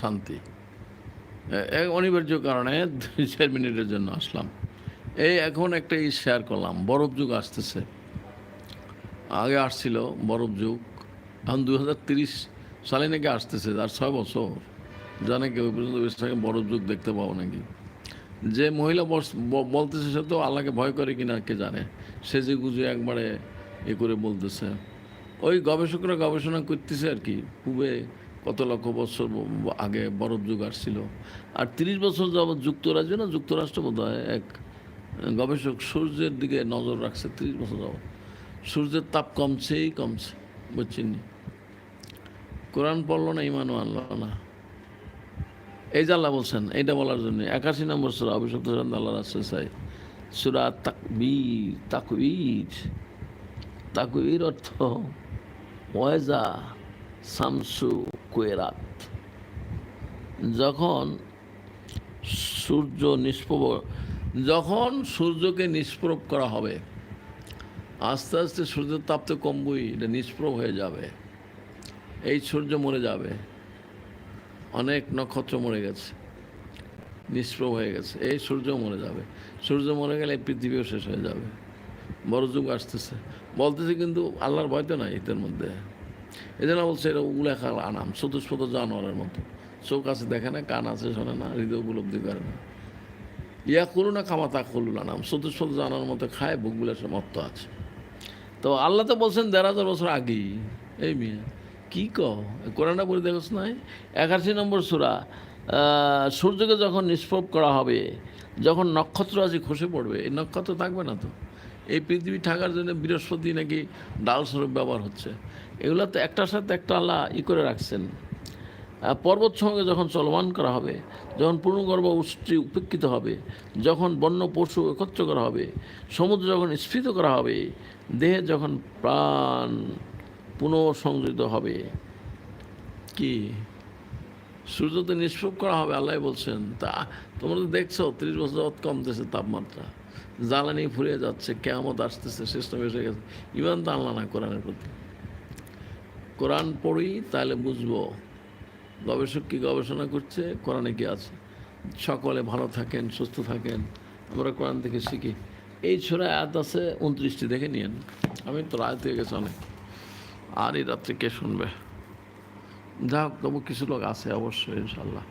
শান্তি। এক অনিবার্য কারণে দুই, চার মিনিটের জন্য আসলাম। এই এখন একটা ই শেয়ার করলাম। বরফ যুগ আসতেছে। আগে আসছিল বরফ যুগ। এখন দু হাজার তিরিশ সালে নাকি আসতেছে আর ছয় বছর। জানে কেউ পর্যন্ত থাকে বরফ যুগ দেখতে পাবো নাকি? যে মহিলা বস- বলতেছে সে তো আল্লাহকে ভয় করে কিনা কে জানে? সে যে গুজে একবারে এ করে বলতেছে। ওই গবেষকরা গবেষণা করতেছে আর কি, পূবে কত লক্ষ বছর আগে বরফ যুগ আসছিল। আর তিরিশ বছর যাবৎ যুক্তরাজ্য না, যুক্তরাষ্ট্র বোধ হয় এক গবেষক সূর্যের দিকে নজর রাখছে তিরিশ বছর যাবৎ। সূর্যের তাপ কমছেই কমছে বুঝছেন কোরআন পড়ল না ইমানও আনলো না। এই আল্লাহ বলছেন, এইটা বলার জন্য একাশি নম্বর সুরা, অভিশপ্ত আল্লাহ রাসুল সাই, সুরা তাকবীর তাকবীর তাকবীর অর্থ, ওয়েজা শামসু কোয়েরাত যখন সূর্য নিষ্প্রভ, যখন সূর্যকে নিষ্প্রভ করা হবে, আস্তে আস্তে সূর্যের তাপ তো কমবই, এটা নিষ্প্রভ হয়ে যাবে। এই সূর্য মরে যাবে। অনেক নক্ষত্র মরে গেছে। নিষ্প্রভ হয়ে গেছে। এই সূর্য মরে যাবে। সূর্য মরে গেলে পৃথিবীও শেষ হয়ে যাবে। বড় যুগ আসতেছে। বলতেছে কিন্তু আল্লাহর ভয় তো নাই এদের মধ্যে। এই জন্য বলছে, এটা উলেখা আনাম, চতুষ্পদ জানোয়ারের মতো। চোখ আছে দেখে না, কান আছে শোনে না, হৃদয় উপলব্ধি করে না। ইয়া করু না খামা তা করলু আনাম, চতুষ্পদ জানোয়ার মতো খায়, বুকগুলো সে মত্ত আছে। তো আল্লাহ তো বলছেন, দেড় হাজার বছর আগেই। এই মেয়ে, কি কোরআনটা পড়ে দেখোস নাই? একাশি নম্বর সুরা সূর্যকে যখন নিষ্প্রভ করা হবে, যখন নক্ষত্র আছে খসে পড়বে, এই নক্ষত্র থাকবে না তো? এই পৃথিবী থাকার জন্য বৃহস্পতি নাকি ডাল স্বরূপ ব্যবহার হচ্ছে। এগুলো তো একটার সাথে একটা আল্লাহ ই করে রাখছেন। পর্বত সঙ্গে যখন চলমান করা হবে, যখন পূর্ণগর্ভ উষ্টি উপেক্ষিত হবে, যখন বন্য পশু একত্র করা হবে, সমুদ্র যখন স্ফীত করা হবে, দেহে যখন প্রাণ পুনঃসংযোজিত হবে। কি? সূর্য তো নিষ্প্রভ করা হবে, আল্লাহ বলছেন, তা তোমরা তো দেখছ, ত্রিশ বছর কমতেছে তাপমাত্রা। জ্বালানি ফুরিয়ে যাচ্ছে, কেয়ামত আসতেছে, শেষ এসে গেছে। ইমান তো আল্লাহ না কোরআনের প্রতি। কোরআন পড়ি, তাহলে বুঝব, গবেষক কি গবেষণা করছে, কোরআনে কি আছে। সকলে ভালো থাকেন, সুস্থ থাকেন, আমরা কোরআন থেকে শিখি। এই ছোড়া আয়াত আছে, উনত্রিশটি, দেখে নিয়েন। আমি তো রায় হয়ে গেছে অনেক। আর এই রাত্রে কে শুনবে? যা তবু কিছু লোক আছে অবশ্যই ইনশাল্লাহ।